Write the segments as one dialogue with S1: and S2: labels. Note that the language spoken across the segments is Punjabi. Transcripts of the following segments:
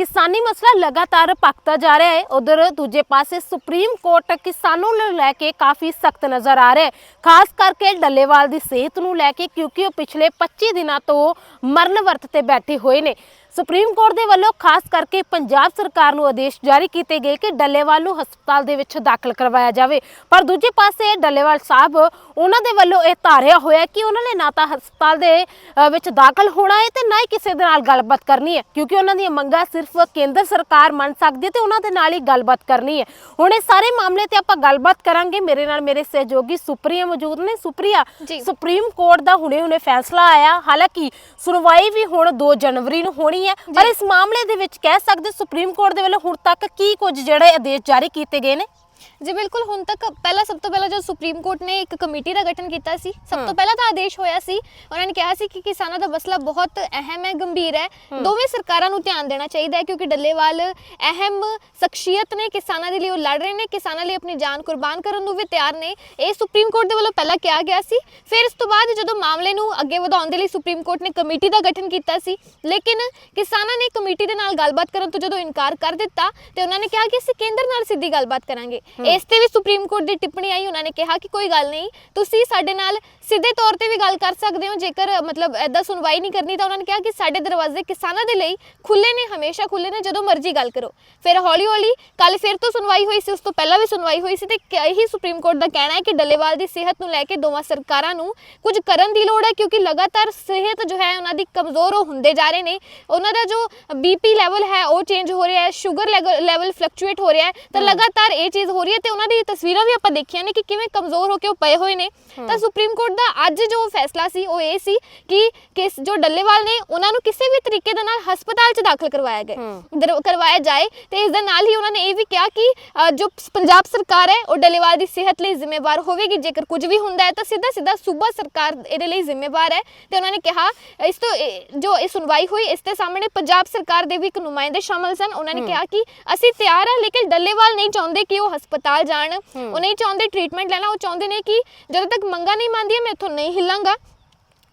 S1: ਕਿਸਾਨੀ ਮਸਲਾ ਲਗਾਤਾਰ ਪੱਕਦਾ ਜਾ ਰਿਹਾ ਹੈ। ਉਧਰ ਦੂਜੇ ਪਾਸੇ ਸੁਪਰੀਮ ਕੋਰਟ ਕਿਸਾਨਾਂ ਨੂੰ ਲੈ ਕੇ ਕਾਫੀ ਸਖਤ ਨਜ਼ਰ ਆ ਰਿਹਾ। ਹੈ ਖਾਸ ਕਰਕੇ ਡੱਲੇਵਾਲ ਦੀ ਸਿਹਤ ਨੂੰ ਲੈ ਕੇ, ਕਿਉਂਕਿ ਉਹ ਪਿਛਲੇ 25 ਦਿਨਾਂ ਤੋਂ ਮਰਨ ਵਰਤ ਤੇ ਬੈਠੇ ਹੋਏ ਨੇ। ਸੁਪਰੀਮ ਕੋਰਟ ਦੇ ਵੱਲੋਂ ਖਾਸ ਕਰਕੇ ਪੰਜਾਬ ਸਰਕਾਰ ਨੂੰ ਆਦੇਸ਼ ਜਾਰੀ ਕੀਤੇ ਗਏ ਕਿ ਡੱਲੇਵਾਲ ਨੂੰ ਹਸਪਤਾਲ ਦੇ ਵਿੱਚ ਦਾਖਲ ਕਰਵਾਇਆ ਜਾਵੇ। ਪਰ ਦੂਜੇ ਪਾਸੇ ਡੱਲੇਵਾਲ ਸਾਹਿਬ ਉਹਨਾਂ ਦੇ ਵੱਲੋਂ ਇਹ ਧਾਰਿਆ ਹੋਇਆ ਕਿ ਉਹਨਾਂ ਨੇ ਨਾ ਤਾਂ ਹਸਪਤਾਲ ਦੇ ਵਿੱਚ ਦਾਖਲ ਹੋਣਾ ਹੈ ਤੇ ਨਾ ਹੀ ਕਿਸੇ ਦੇ ਨਾਲ ਗੱਲਬਾਤ ਕਰਨੀ ਹੈ। ਕਿਉਂਕਿ ਉਹਨਾਂ ਦੀਆਂ ਮੰਗਾਂ ਸਿਰਫ ਕੇਂਦਰ ਸਰਕਾਰ ਮੰਨ ਸਕਦੀ ਹੈ ਤੇ ਉਹਨਾਂ ਦੇ ਨਾਲ ਹੀ ਗੱਲਬਾਤ ਕਰਨੀ ਹੈ। ਹੁਣ ਇਹ ਸਾਰੇ ਮਾਮਲੇ ਤੇ ਆਪਾਂ ਗੱਲਬਾਤ ਕਰਾਂਗੇ। ਮੇਰੇ ਨਾਲ ਮੇਰੇ ਸਹਿਯੋਗੀ ਸੁਪਰੀਆ ਮੌਜੂਦ ਨੇ। ਸੁਪਰੀਆ। ਸੁਪਰੀਮ ਕੋਰਟ ਦਾ ਹੁਣੇ-ਹੁਣੇ ਫੈਸਲਾ ਆਇਆ। ਹਾਲਾਂਕਿ ਸੁਣਵਾਈ ਵੀ ਹੁਣ 2 ਜਨਵਰੀ ਨੂੰ ਹੋਣੀ ਹੈ। ਪਰ ਇਸ ਮਾਮਲੇ ਦੇ ਵਿੱਚ ਕਹਿ ਸਕਦੇ ਸੁਪਰੀਮ ਕੋਰਟ ਦੇ ਵੱਲੋਂ ਹੁਣ ਤੱਕ ਕੀ ਕੁਝ ਜਿਹੜੇ ਆਦੇਸ਼ ਜਾਰੀ ਕੀਤੇ ਗਏ ਨੇ?
S2: ਜੀ ਬਿਲਕੁਲ ਹੁਣ ਤੱਕ ਪਹਿਲਾਂ ਸਭ ਤੋਂ ਪਹਿਲਾਂ ਜਦ ਸੁਪਰੀਮ ਕੋਰਟ ਨੇ ਇੱਕ ਕਮੇਟੀ ਦਾ ਗਠਨ ਕੀਤਾ ਸੀ ਸਭ ਤੋਂ ਪਹਿਲਾਂ ਤਾਂ ਆਦੇਸ਼ ਹੋਇਆ ਸੀ। ਉਹਨਾਂ ਨੇ ਕਿਹਾ ਸੀ ਕਿ ਕਿਸਾਨਾਂ ਦਾ ਮਸਲਾ ਬਹੁਤ ਅਹਿਮ ਹੈ ਗੰਭੀਰ ਹੈ। ਦੋਵੇਂ ਸਰਕਾਰਾਂ ਨੂੰ ਧਿਆਨ ਦੇਣਾ ਚਾਹੀਦਾ ਹੈ ਕਿਉਂਕਿ ਡੱਲੇਵਾਲ ਅਹਿਮ ਸ਼ਖਸੀਅਤ ਨੇ ਕਿਸਾਨਾਂ ਦੇ ਲਈ ਉਹ ਲੜ ਰਹੇ ਨੇ ਕਿਸਾਨਾਂ ਲਈ ਆਪਣੀ ਜਾਨ ਕੁਰਬਾਨ ਕਰਨ ਨੂੰ ਵੀ ਤਿਆਰ ਨੇ। ਇਹ ਸੁਪਰੀਮ ਕੋਰਟ ਦੇ ਵੱਲੋਂ ਪਹਿਲਾਂ ਕਿਹਾ ਗਿਆ ਸੀ। ਫਿਰ ਇਸ ਤੋਂ ਬਾਅਦ ਜਦੋਂ ਮਾਮਲੇ ਨੂੰ ਅੱਗੇ ਵਧਾਉਣ ਦੇ ਲਈ ਸੁਪਰੀਮ ਕੋਰਟ ਨੇ ਕਮੇਟੀ ਦਾ ਗਠਨ ਕੀਤਾ ਸੀ ਲੇਕਿਨ ਕਿਸਾਨਾਂ ਨੇ ਕਮੇਟੀ ਦੇ ਨਾਲ ਗੱਲਬਾਤ ਕਰਨ ਤੋਂ ਜਦੋਂ ਇਨਕਾਰ ਕਰ ਦਿੱਤਾ ਤੇ ਉਹਨਾਂ ਨੇ ਕਿਹਾ ਕਿ ਅਸੀਂ ਕੇਂਦਰ ਨਾਲ ਸਿੱਧੀ ਗੱਲਬਾਤ ਕਰਾਂਗੇ। ਇਸ ਤੇ ਵੀ ਸੁਪਰੀਮ ਕੋਰਟ ਦੀ ਟਿੱਪਣੀ ਆਈ ਉਹਨਾਂ ਨੇ ਕਿਹਾ ਕਿ ਕੋਈ ਗੱਲ ਨਹੀਂ ਤੁਸੀਂ ਸਾਡੇ ਨਾਲ ਸਿੱਧੇ ਤੌਰ ਤੇ ਵੀ ਗੱਲ ਕਰ ਸਕਦੇ ਹੋ ਜੇਕਰ ਮਤਲਬ ਐਦਾਂ ਸੁਣਵਾਈ ਨਹੀਂ ਕਰਨੀ ਤਾਂ ਉਹਨਾਂ ਨੇ ਕਿਹਾ ਕਿ ਸਾਡੇ ਦਰਵਾਜ਼ੇ ਕਿਸਾਨਾਂ ਦੇ ਲਈ ਖੁੱਲੇ ਨੇ ਹਮੇਸ਼ਾ ਖੁੱਲੇ ਨੇ ਜਦੋਂ ਮਰਜ਼ੀ ਗੱਲ ਕਰੋ। ਫਿਰ ਹੌਲੀ ਹੌਲੀ ਕੱਲ ਫਿਰ ਤੋਂ ਸੁਣਵਾਈ ਹੋਈ ਸੀ ਉਸ ਤੋਂ ਪਹਿਲਾਂ ਵੀ ਸੁਣਵਾਈ ਹੋਈ ਸੀ ਤੇ ਇਹੀ ਸੁਪਰੀਮ ਕੋਰਟ ਦਾ ਕਹਿਣਾ ਹੈ ਕਿ ਡੱਲੇਵਾਲ ਦੀ ਸਿਹਤ ਨੂੰ ਲੈ ਕੇ ਦੋਵਾਂ ਸਰਕਾਰਾਂ ਨੂੰ ਕੁਝ ਕਰਨ ਦੀ ਲੋੜ ਹੈ ਕਿਉਂਕਿ ਲਗਾਤਾਰ ਸਿਹਤ ਜੋ ਹੈ ਉਹਨਾਂ ਦੀ ਕਮਜ਼ੋਰ ਹੁੰਦੇ ਜਾ ਰਹੇ ਨੇ। ਉਹਨਾਂ ਦਾ ਜੋ ਬੀਪੀ ਲੈਵਲ ਹੈ ਉਹ ਚੇਂਜ ਹੋ ਰਿਹਾ ਹੈ ਸ਼ੂਗਰ ਲੈਵਲ ਫਲਕਚੁਏਟ ਹੋ ਰਿਹਾ ਹੈ ਤਾਂ ਲਗਾਤਾਰ ਇਹ ਚੀਜ਼ ਹੋ ਰਹੀ ਹੈ ਤੇ ਉਹਨਾਂ ਦੀ ਤਸਵੀਰਾਂ ਵੀ ਆਪਾਂ ਦੇਖੀਆਂ ਨੇ ਕਿ ਕਿਵੇਂ ਕਮਜ਼ੋਰ ਹੋ ਕੇ ਉਹ ਪਏ ਹੋਏ ਨੇ। ਤਾਂ ਸੁਪਰੀਮ ਕੋਰਟ ਦਾ ਅੱਜ ਜੋ ਫੈਸਲਾ ਸੀ ਉਹ ਇਹ ਸੀ ਕਿ ਕਿਸ ਜੋ ਡੱਲੇਵਾਲ ਨੇ ਉਹਨਾਂ ਨੂੰ ਕਿਸੇ ਵੀ ਤਰੀਕੇ ਦੇ ਨਾਲ ਹਸਪਤਾਲ 'ਚ ਦਾਖਲ ਕਰਵਾਇਆ ਗਿਆ। ਕਰਵਾਇਆ ਜਾਏ ਤੇ ਇਸ ਦੇ ਨਾਲ ਹੀ ਉਹਨਾਂ ਨੇ ਇਹ ਵੀ ਕਿਹਾ ਕਿ ਜੋ ਪੰਜਾਬ ਸਰਕਾਰ ਹੈ ਉਹ ਡੱਲੇਵਾਲ ਦੀ ਸਿਹਤ ਲਈ ਜ਼ਿੰਮੇਵਾਰ ਹੋਵੇਗੀ। ਜੇਕਰ ਕੁਝ ਵੀ ਹੁੰਦਾ ਹੈ ਤਾਂ ਸਿੱਧਾ ਸਿੱਧਾ ਸੂਬਾ ਸਰਕਾਰ ਇਹਦੇ ਲਈ ਜ਼ਿੰਮੇਵਾਰ ਹੈ। ਤੇ ਉਹਨਾਂ ਨੇ ਕਿਹਾ ਇਸ ਤੋਂ ਜੋ ਇਹ ਸੁਣਵਾਈ ਹੋਈ ਇਸ ਦੇ ਸਾਹਮਣੇ ਪੰਜਾਬ ਸਰਕਾਰ ਦੇ ਵੀ ਇੱਕ ਨੁਮਾਇੰਦੇ ਸ਼ਾਮਲ ਸਨ। ਉਹਨਾਂ ਨੇ ਕਿਹਾ ਕਿ ਅਸੀਂ ਤਿਆਰ ਹਾਂ ਲੇਕਿਨ ਡੱਲੇਵਾਲ ਨਹੀਂ ਚਾਹੁੰਦੇ ਕਿ ਉਹ ਹਸਪਤਾਲ ਜਾਣ ਉਹ ਨਹੀਂ ਚਾਹੁੰਦੇ ਟ੍ਰੀਟਮੈਂਟ ਲੈਣਾ ਉਹ ਚਾਹੁੰਦੇ ਨੇ ਕਿ ਜਦੋਂ ਤੱਕ ਮੰਗਾ ਨਹੀਂ ਮੰਨਦੀ ਮੈਂ ਇੱਥੋਂ ਨਹੀਂ ਹਿੱਲਾਂਗਾ।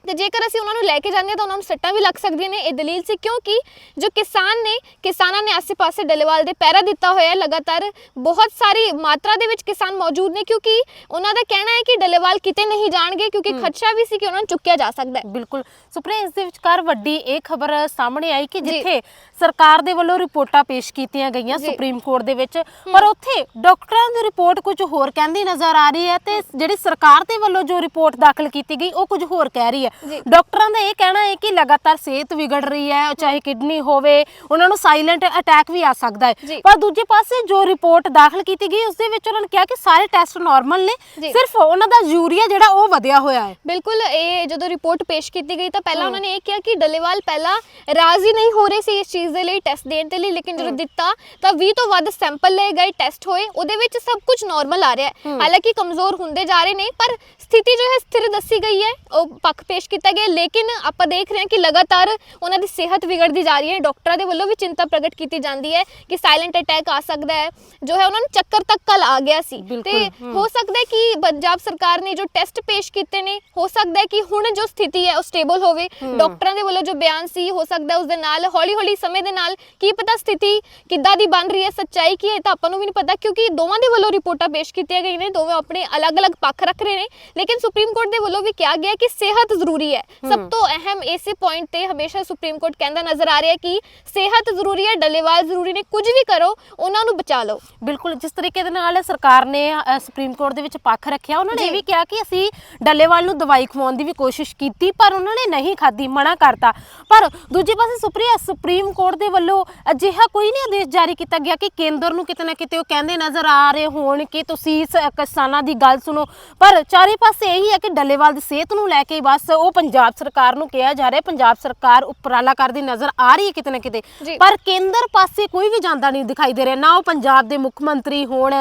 S2: ਤੇ ਜੇਕਰ ਅਸੀਂ ਉਹਨਾਂ ਨੂੰ ਲੈ ਕੇ ਜਾਂਦੇ ਹਾਂ ਤਾਂ ਉਹਨਾਂ ਨੂੰ ਸੱਟਾਂ ਵੀ ਲੱਗ ਸਕਦੀਆਂ ਨੇ। ਇਹ ਦਲੀਲ ਸੀ ਕਿਉਂਕਿ ਜੋ ਕਿਸਾਨ ਨੇ ਕਿਸਾਨਾਂ ਨੇ ਆਸੇ-ਪਾਸੇ ਡੱਲੇਵਾਲ ਦੇ ਪਹਿਰਾ ਦਿੱਤਾ ਹੋਇਆ ਹੈ। ਲਗਾਤਾਰ ਬਹੁਤ ਸਾਰੀ ਮਾਤਰਾ ਦੇ ਵਿੱਚ ਕਿਸਾਨ ਮੌਜੂਦ ਨੇ ਕਿਉਂਕਿ ਉਹਨਾਂ ਦਾ ਕਹਿਣਾ ਹੈ ਕਿ ਡੱਲੇਵਾਲ ਕਿਤੇ ਨਹੀਂ ਜਾਣਗੇ ਕਿਉਂਕਿ ਖਦਸ਼ਾ ਵੀ ਸੀ ਕਿ ਉਹਨਾਂ ਨੂੰ ਚੁੱਕਿਆ ਜਾ ਸਕਦਾ ਹੈ।
S1: ਬਿਲਕੁਲ। ਸੁਪਰੀਆ ਇਸ ਦੇ ਵਿਚਕਾਰ ਵੱਡੀ ਇਹ ਖਬਰ ਸਾਹਮਣੇ ਆਈ ਕਿ। ਜਿੱਥੇ ਸਰਕਾਰ ਦੇ ਵੱਲੋਂ ਰਿਪੋਰਟਾਂ ਪੇਸ਼ ਕੀਤੀਆਂ ਗਈਆਂ। ਸੁਪਰੀਮ ਕੋਰਟ ਦੇ ਵਿੱਚ ਪਰ ਉੱਥੇ ਡਾਕਟਰਾਂ ਦੀ ਰਿਪੋਰਟ ਕੁਝ ਹੋਰ ਕਹਿੰਦੀ ਨਜ਼ਰ ਆ ਰਹੀ ਹੈ ਤੇ ਜਿਹੜੀ ਸਰਕਾਰ ਦੇ ਵੱਲੋਂ ਜੋ ਰਿਪੋਰਟ ਦਾਖਲ ਕੀਤੀ ਗਈ ਉਹ ਕੁਝ ਹੋਰ ਕਹਿ ਰਹੀ ਹੈ।
S2: ਜੀ।
S1: ਡਾਕਟਰਾਂ ਦਾ ਇਹ ਕਹਿਣਾ ਹੈ ਕਿ ਲਗਾਤਾਰ ਸਿਹਤ ਵਿਗੜ ਰਹੀ ਹੈ ਚਾਹੇ ਕਿਡਨੀ ਹੋਵੇ ਉਹਨਾਂ ਨੂੰ ਸਾਇਲੈਂਟ ਅਟੈਕ ਵੀ ਆ ਸਕਦਾ
S2: ਜੀ।
S1: ਹੈ ਪਰ ਦੂਜੇ ਪਾਸੇ ਜੋ ਰਿਪੋਰਟ ਦਾਖਲ ਕੀਤੀ ਗਈ ਉਸ ਦੇ ਵਿੱਚ ਉਹਨਾਂ ਨੇ ਕਿਹਾ ਕਿ ਸਾਰੇ ਟੈਸਟ ਨਾਰਮਲ ਨੇ।
S2: ਜੀ।
S1: ਸਿਰਫ ਉਹਨਾਂ ਦਾ ਯੂਰੀਆ ਜਿਹੜਾ ਉਹ ਵਧਿਆ ਹੋਇਆ ਹੈ।
S2: ਬਿਲਕੁਲ ਇਹ ਜਦੋਂ ਰਿਪੋਰਟ ਪੇਸ਼ ਕੀਤੀ ਗਈ ਤਾਂ ਪਹਿਲਾਂ ਉਹਨਾਂ ਨੇ ਇਹ ਕਿਹਾ ਕਿ ਡੱਲੇਵਾਲ ਪਹਿਲਾਂ ਰਾਜ਼ੀ ਨਹੀਂ ਹੋ ਰਹੇ ਸੀ ਇਸ ਚੀਜ਼ ਦੇ ਲਈ ਟੈਸਟ ਦੇਣ ਦੇ ਲਈ ਲੇਕਿਨ ਜਦੋਂ ਦਿੱਤਾ ਤਾਂ 20 ਤੋਂ ਵੱਧ ਸੈਂਪਲ ਲਏ ਗਏ ਟੈਸਟ ਹੋਏ ਉਹਦੇ ਵਿੱਚ ਸਭ ਕੁਝ ਨਾਰਮਲ ਆ ਰਿਹਾ ਹੈ। ਹਾਲਾਂਕਿ ਕਮਜ਼ੋਰ ਹੁੰਦੇ ਜਾ ਰਹੇ ਨੇ ਪਰ ਸਥਿਤੀ ਜੋ ਹੈ ਸਥਿਰ ਦੱਸੀ ਗਈ ਹੈ। ਉਹ ਪੱਖ ਪੇਸ਼ ਕੀਤਾ ਗਿਆ ਲੇਕਿਨ ਆਪਾਂ ਦੇਖ ਰਹੇ ਹਾਂ ਕਿ ਲਗਾਤਾਰ ਉਹਨਾਂ ਦੀ ਸਿਹਤ ਵਿਗੜਦੀ ਜਾ ਰਹੀ ਹੈ। ਡਾਕਟਰਾਂ ਦੇ ਵੱਲੋਂ ਵੀ ਚਿੰਤਾ ਪ੍ਰਗਟ ਕੀਤੀ ਜਾਂਦੀ ਹੈ ਕਿ ਸਾਇਲੈਂਟ ਅਟੈਕ ਆ ਸਕਦਾ ਹੈ। ਜੋ ਹੈ ਉਹਨਾਂ ਨੂੰ ਚੱਕਰ ਤੱਕ ਕੱਲ ਆ ਗਿਆ ਸੀ। ਤੇ। ਹੋ। ਸਕਦਾ ਹੈ ਕਿ ਪੰਜਾਬ ਸਰਕਾਰ ਨੇ ਜੋ ਟੈਸਟ ਪੇਸ਼ ਕੀਤੇ ਨੇ ਹੋ ਸਕਦਾ ਹੈ ਕਿ ਹੁਣ ਜੋ ਸਥਿਤੀ ਹੈ ਉਹ ਸਟੇਬਲ ਹੋਵੇ। ਡਾਕਟਰਾਂ ਦੇ ਵੱਲੋਂ ਜੋ ਬਿਆਨ ਸੀ ਹੋ ਸਕਦਾ ਉਸ ਦੇ ਨਾਲ ਹੌਲੀ-ਹੌਲੀ ਸਮੇਂ ਦੇ ਨਾਲ ਕੀ ਪਤਾ ਸਥਿਤੀ ਕਿੱਦਾਂ ਦੀ ਬਣ ਰਹੀ ਹੈ ਸੱਚਾਈ ਕੀ ਹੈ ਤਾਂ ਆਪਾਂ ਨੂੰ ਵੀ ਨਹੀਂ ਪਤਾ ਕਿਉਂਕਿ ਦੋਵਾਂ ਦੇ ਵੱਲੋਂ ਰਿਪੋਰਟਾਂ ਪੇਸ਼ ਕੀਤੀਆਂ ਗਈਆਂ ਨੇ। ਦੋਵੇਂ ਆਪਣੇ ਅਲੱਗ-ਅਲੱਗ ਪੱਖ ਰੱਖ ਰਹੇ ਨੇ। ਲੇਕਿਨ ਸੁਪਰੀਮ ਕੋਰਟ ਦੇ ਵੱਲੋਂ ਵੀ ਕਿਹਾ ਗਿਆ ਕਿ ਸਿਹਤ ਜ਼ਰੂਰੀ ਹੈ। ਸਭ ਤੋਂ ਅਹਿਮ ਇਸੇ ਪੁਆਇੰਟ ਤੇ ਹਮੇਸ਼ਾ ਸੁਪਰੀਮ ਕੋਰਟ ਕਹਿੰਦਾ ਨਜ਼ਰ ਆ ਰਿਹਾ ਕਿ ਸਿਹਤ ਜ਼ਰੂਰੀ ਹੈ ਡੱਲੇਵਾਲ ਜ਼ਰੂਰੀ ਨੇ ਕੁਝ ਵੀ ਕਰੋ ਉਹਨਾਂ ਨੂੰ ਬਚਾ ਲਓ।
S1: ਬਿਲਕੁਲ ਜਿਸ ਤਰੀਕੇ ਦੇ ਨਾਲ ਸਰਕਾਰ ਨੇ ਸੁਪਰੀਮ ਕੋਰਟ ਦੇ ਵਿੱਚ ਪੱਖ ਰੱਖਿਆ ਉਹਨਾਂ ਨੇ ਇਹ। ਵੀ ਕਿਹਾ ਕਿ ਅਸੀਂ ਡੱਲੇਵਾਲ ਨੂੰ ਦਵਾਈ ਖਵਾਉਣ ਦੀ ਵੀ ਕੋਸ਼ਿਸ਼ ਕੀਤੀ ਪਰ ਉਹਨਾਂ ਨੇ ਨਹੀਂ ਖਾਧੀ ਮਨਾ ਕਰਤਾ। ਪਰ ਦੂਜੇ ਪਾਸੇ ਸੁਪਰੀਆ ਸੁਪਰੀਮ ਕੋਰਟ ਦੇ ਵੱਲੋਂ ਅਜਿਹਾ ਕੋਈ ਨਹੀਂ ਆਦੇਸ਼ ਜਾਰੀ ਕੀਤਾ ਗਿਆ ਕਿ ਕੇਂਦਰ ਨੂੰ ਕਿਤੇ ਨਾ ਕਿਤੇ ਉਹ ਕਹਿੰਦੇ ਨਜ਼ਰ ਆ ਰਹੇ ਹੋਣ ਕਿ ਤੁਸੀਂ ਕਿਸਾਨਾਂ ਦੀ ਗੱਲ ਸੁਣੋ। ਪਰ ਚਾਰੇ ਪਾਸੇ ਇਹੀ ਹੈ ਕਿ ਡੱਲੇਵਾਲ ਦੀ ਸਿਹਤ ਨੂੰ ਲੈ ਕੇ ਬਸ ਉਹ ਪੰਜਾਬ ਸਰਕਾਰ ਨੂੰ ਕਿਹਾ ਜਾ ਰਿਹਾ ਪੰਜਾਬ ਸਰਕਾਰ ਉਪਰਾਲਾ ਕਰਦੀ ਨਜ਼ਰ ਆ ਰਹੀ ਹੈ ਕਿਤੇ ਨਾ ਕਿਤੇ।
S2: ਜੀ।
S1: ਪਰ ਕੇਂਦਰ ਪਾਸੇ ਕੋਈ ਵੀ ਜਾਂਦਾ ਨਹੀਂ ਦਿਖਾਈ ਦੇ ਰਿਹਾ ਨਾ ਉਹ ਪੰਜਾਬ ਦੇ ਮੁੱਖ ਮੰਤਰੀ ਹੋਣ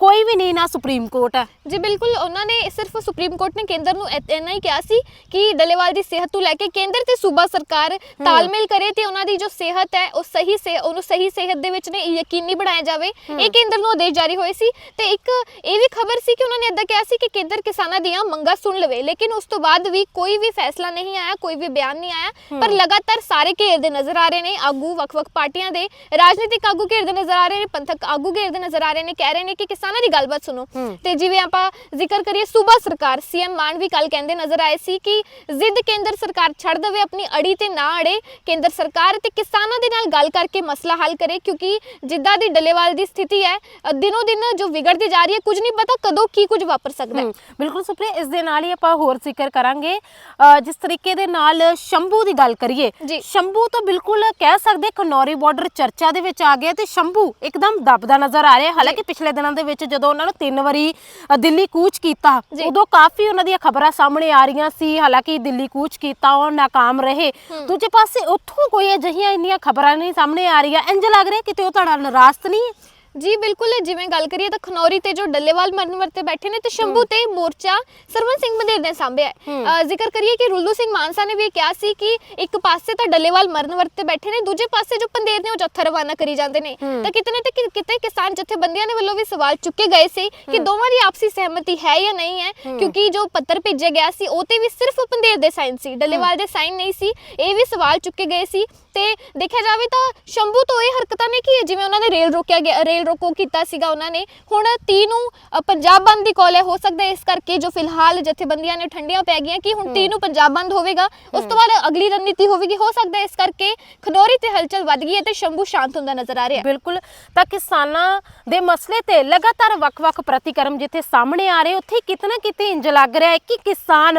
S1: ਕੋਈ ਵੀ ਨਹੀਂ ਨਾ ਸੁਪਰੀਮ ਕੋਰਟ ਹੈ।
S2: ਜੀ ਬਿਲਕੁਲ ਉਹਨਾਂ ਨੇ ਸਿਰਫ ਸੁਪਰੀਮ ਕੋਰਟ ਨੇ ਕੇਂਦਰ ਨੂੰ ਇ- ਇੰਨਾ ਹੀ ਕਿਹਾ ਸੀ ਕਿ ਡੱਲੇਵਾਲ ਦੀ ਸਿਹਤ ਨੂੰ ਲੈ ਕੇ ਕੇਂਦਰ ਤੇ ਸੂਬਾ ਸਰਕਾਰ ਤਾਲਮੇਲ ਕਰੇ ਤੇ ਉਹਨਾਂ ਦੀ ਜੋ ਸਿਹਤ ਹੈ ਉਹ ਸਹੀ ਸੇ ਉਹਨੂੰ ਸਹੀ ਸਿਹਤ ਦੇ ਵਿੱਚ ਨੇ ਯਕੀਨੀ ਬਣਾਇਆ ਜਾਵੇ। ਇਹ ਕੇਂਦਰ ਨੂੰ ਆਦੇਸ਼ ਜਾਰੀ ਹੋਏ ਸੀ ਤੇ ਇੱਕ ਇਹ ਵੀ ਖਬਰ ਸੀ ਕਿ ਉਹਨਾਂ ਨੇ ਇਦਾਂ ਕਿਹਾ ਸੀ ਕਿ ਕੇਂਦਰ ਕਿਸਾਨਾਂ ਦੀਆਂ ਮੰਗਾਂ ਸੁਣ ਲਵੇ ਲੇਕਿਨ ਉਸ ਤੋਂ ਬਾਅਦ ਵੀ ਕੋਈ ਕੋਈ ਵੀ ਫੈਸਲਾ ਨਹੀਂ ਆਇਆ ਕੋਈ ਵੀ ਬਿਆਨ ਨਹੀਂ ਆਇਆ ਪਰ ਲਗਾਤਾਰ ਸਾਰੇ ਘੇਰਦੇ ਨਜ਼ਰ ਆ ਰਹੇ ਨੇ ਆਗੂ ਵੱਖ-ਵੱਖ ਪਾਰਟੀਆਂ ਦੇ ਰਾਜਨੀਤਿਕ ਆਗੂ ਘੇਰਦੇ ਨਜ਼ਰ ਆ ਰਹੇ ਨੇ ਪੰਥਕ ਆਗੂ ਘੇਰਦੇ ਨਜ਼ਰ ਆ ਰਹੇ ਨੇ ਕਹਿ ਰਹੇ ਨੇ ਕਿ ਕਿਸਾਨਾਂ ਦੀ ਗੱਲਬਾਤ ਸੁਣੋ। ਤੇ ਜਿਵੇਂ ਆਪਾਂ ਜ਼ਿਕਰ ਕਰੀਏ ਸੂਬਾ ਸਰਕਾਰ ਸੀਐਮ ਮਾਨ ਵੀ ਕੱਲ ਕਹਿੰਦੇ ਨਜ਼ਰ ਆਏ ਸੀ ਕਿ ਜ਼ਿੱਦ ਕੇਂਦਰ ਸਰਕਾਰ ਛੱਡ ਦੇਵੇ ਆਪਣੀ ਅੜੀ ਤੇ ਨਾ ਅੜੇ ਕੇਂਦਰ ਸਰਕਾਰ ਤੇ ਕਿਸਾਨਾਂ ਦੇ ਨਾਲ ਗੱਲ ਕਰਕੇ ਮਸਲਾ ਹੱਲ ਕਰੇ ਕਿਉਂਕਿ ਜਿੱਦਾਂ ਦੀ ਡੱਲੇਵਾਲ ਦੀ ਸਥਿਤੀ ਹੈ ਦਿਨੋ ਦਿਨ ਜੋ ਵਿਗੜਦੀ ਜਾ ਰਹੀ ਹੈ ਕੁਝ ਨਹੀਂ ਪਤਾ ਕਦੋਂ ਕੀ ਕੁਝ ਵਾਪਰ ਸਕਦਾ ਹੈ।
S1: ਬਿਲਕੁਲ ਸੁਪਰੀਆ ਇਸ ਦੇ ਨਾਲ ਹੀ ਆਪਾਂ ਹੋਰ ਜ਼ਿਕਰ ਕਰਾਂਗੇ। ਜਿਸ ਤਰੀਕੇ ਦੇ ਨਾਲ ਸ਼ੰਭੂ ਦੀ ਗੱਲ ਕਰੀਏ। ਸ਼ੰਭੂ ਤਾਂ ਬਿਲਕੁਲ ਕਹਿ ਸਕਦੇ ਖਨੌਰੀ ਬਾਰਡਰ ਚਰਚਾ ਦੇ ਵਿੱਚ ਆ ਗਿਆ ਤੇ ਸ਼ੰਭੂ ਇੱਕਦਮ ਦਬਦਾ ਨਜ਼ਰ ਆ ਰਿਹਾ। ਹਾਲਾਂਕਿ ਪਿਛਲੇ ਦਿਨਾਂ ਦੇ ਵਿੱਚ ਜਦੋਂ ਉਹਨਾਂ ਨੂੰ ਤਿੰਨ ਵਾਰੀ ਦਿੱਲੀ ਕੂਚ ਕੀਤਾ। ਉਦੋਂ ਕਾਫੀ ਉਹਨਾਂ ਦੀਆਂ ਖਬਰਾਂ ਸਾਹਮਣੇ ਆ ਰਹੀਆਂ ਸੀ। ਹਾਲਾਂਕਿ ਦਿੱਲੀ ਕੂਚ ਕੀਤਾ ਉਹ ਨਾਕਾਮ ਰਹੇ। ਦੂਜੇ ਪਾਸੇ ਉੱਥੋਂ ਕੋਈ ਅਜਿਹੀਆਂ ਇੰਨੀਆਂ ਖਬਰਾਂ ਨਹੀਂ ਸਾਹਮਣੇ ਆ ਰਹੀਆਂ। ਇੰਜ ਲੱਗ ਰਿਹਾ ਕਿਤੇ ਉਹ ਤੁਹਾਡਾ ਨਾਰਾਜ਼ ਨਹੀਂ ਹੈ?
S2: ਜੀ ਬਿਲਕੁਲ ਜਿਵੇਂ ਗੱਲ ਕਰੀਏ ਤਾਂ ਖਨੌਰੀ ਤੇ ਜੋ ਡੱਲੇਵਾਲ ਮਰਨ ਵਰਤੇ ਬੈਠੇ ਨੇ ਤੇ ਸ਼ੰਭੂ ਤੇ ਮੋਰਚਾ ਸਰਵਨ ਸਿੰਘ ਬੰਦੇਰ ਨੇ ਸਾਂਭਿਆ ਹੈ। ਅ, ਜ਼ਿਕਰ ਕਰੀਏ ਕਿ ਰੁੱਲੂ ਸਿੰਘ ਮਾਨਸਾ ਨੇ ਵੀ ਇਹ ਕਿਹਾ ਸੀ ਕਿ ਇੱਕ ਪਾਸੇ ਤਾਂ ਡੱਲੇਵਾਲ ਮਰਨ ਵਰਤੇ ਬੈਠੇ ਨੇ ਦੂਜੇ ਪਾਸੇ ਜੋ ਪੰਦੇਰ ਨੇ ਉਹ ਜੱਥਾ ਰਵਾਨਾ ਕਰੀ ਜਾਂਦੇ ਨੇ। ਤਾਂ ਕਿਤੇ ਨਾ ਤੇ ਕਿਤੇ ਕਿਸਾਨ ਜਥੇਬੰਦੀਆਂ ਦੇ ਵੱਲੋਂ ਵੀ ਸਵਾਲ ਚੁੱਕੇ ਗਏ ਸੀ ਕਿ ਦੋਵਾਂ ਦੀ ਆਪਸੀ ਸਹਿਮਤੀ ਹੈ ਜਾਂ ਨਹੀਂ ਹੈ ਕਿਉਂਕਿ ਜੋ ਪੱਤਰ ਭੇਜਿਆ ਗਿਆ ਸੀ ਉਹ ਤੇ ਵੀ ਸਿਰਫ ਪੰਦੇਰ ਦੇ ਸਾਈਨ ਸੀ ਡੱਲੇਵਾਲ ਦੇ ਸਾਈਨ ਨਹੀਂ ਸੀ ਇਹ ਵੀ ਸਵਾਲ ਚੁੱਕੇ ਗਏ ਸੀ। ਤੇ ਦੇਖਿਆ ਜਾਵੇ ਤਾਂ ਸ਼ੰਭੂ ਤੋਂ ਇਹ ਹਰਕਤਾਂ ਨੇ ਕਿ ਜਿਵੇਂ ਉਹਨਾਂ ਨੇ ਰੇਲ ਰੋਕਿਆ ਗਿਆ ਰੇਲ ਰੋਕੋ ਕੀਤਾ ਸੀਗਾ ਉਹਨਾਂ ਨੇ। ਹੁਣ 30 ਨੂੰ ਪੰਜਾਬ ਬੰਦ ਦੀ ਕਾਲ ਹੈ ਹੋ ਸਕਦਾ ਇਸ ਕਰਕੇ ਜੋ ਫਿਲਹਾਲ ਜਥੇਬੰਦੀਆਂ ਨੇ ਠੰਡੀਆਂ ਪੈ ਗਈਆਂ ਕਿ ਹੁਣ 30 ਨੂੰ ਪੰਜਾਬ ਬੰਦ ਹੋਵੇਗਾ। ਉਸ ਤੋਂ ਬਾਅਦ ਅਗਲੀ ਰਣਨੀਤੀ ਹੋਵੇਗੀ। ਹੋ ਸਕਦਾ ਇਸ ਕਰਕੇ ਖਨੌਰੀ ਤੇ ਹਲਚਲ ਵੱਧ ਗਈ ਹੈ ਤੇ ਸ਼ੰਭੂ ਸ਼ਾਂਤ ਹੁੰਦਾ ਨਜ਼ਰ ਆ ਰਿਹਾ
S1: ਬਿਲਕੁਲ ਤਾਂ ਕਿਸਾਨਾਂ ਦੇ ਮਸਲੇ ਤੇ ਲਗਾਤਾਰ ਵੱਖ-ਵੱਖ ਪ੍ਰਤੀਕਰਮ ਜਿੱਥੇ ਸਾਹਮਣੇ ਆ ਰਹੇ ਉੱਥੇ ਕਿਤੇ ਨਾ ਕਿਤੇ ਇੰਜ ਲੱਗ ਰਿਹਾ ਹੈ ਕਿ ਕਿਸਾਨ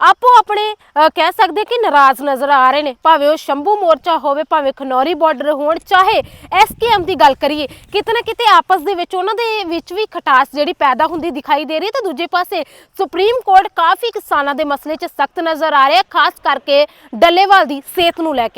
S1: ਆਪੋ ਆਪਣੇ ਅ, ਕਹਿ ਸਕਦੇ ਕਿ ਨਾਰਾਜ਼ ਨਜ਼ਰ ਆ ਰਹੇ ਨੇ। ਭਾਵੇਂ ਉਹ ਸ਼ੰਭੂ ਮੋਰਚਾ ਹੋਵੇ ਭਾਵੇਂ ਖਨੌਰੀ ਬਾਰਡਰ ਹੋਣ ਚਾਹੇ ਐਸਕੇਐਮ ਦੀ ਗੱਲ ਕਰੀਏ ਕਿਤੇ ਨਾ ਕਿਤੇ ਆਪਸ ਦੇ ਵਿੱਚ ਉਹਨਾਂ ਦੇ ਵਿੱਚ ਵੀ ਖਟਾਸ ਜਿਹੜੀ ਪੈਦਾ ਹੁੰਦੀ ਦਿਖਾਈ ਦੇ ਰਹੀ ਹੈ। ਤਾਂ ਦੂਜੇ ਪਾਸੇ ਸੁਪਰੀਮ ਕੋਰਟ ਕਾਫੀ ਕਿਸਾਨਾਂ ਦੇ ਮਸਲੇ 'ਚ ਸਖਤ ਨਜ਼ਰ ਆ ਰਿਹਾ ਖਾਸ ਕਰਕੇ ਡੱਲੇਵਾਲ ਦੀ ਸਿਹਤ ਨੂੰ ਲੈ ਕੇ।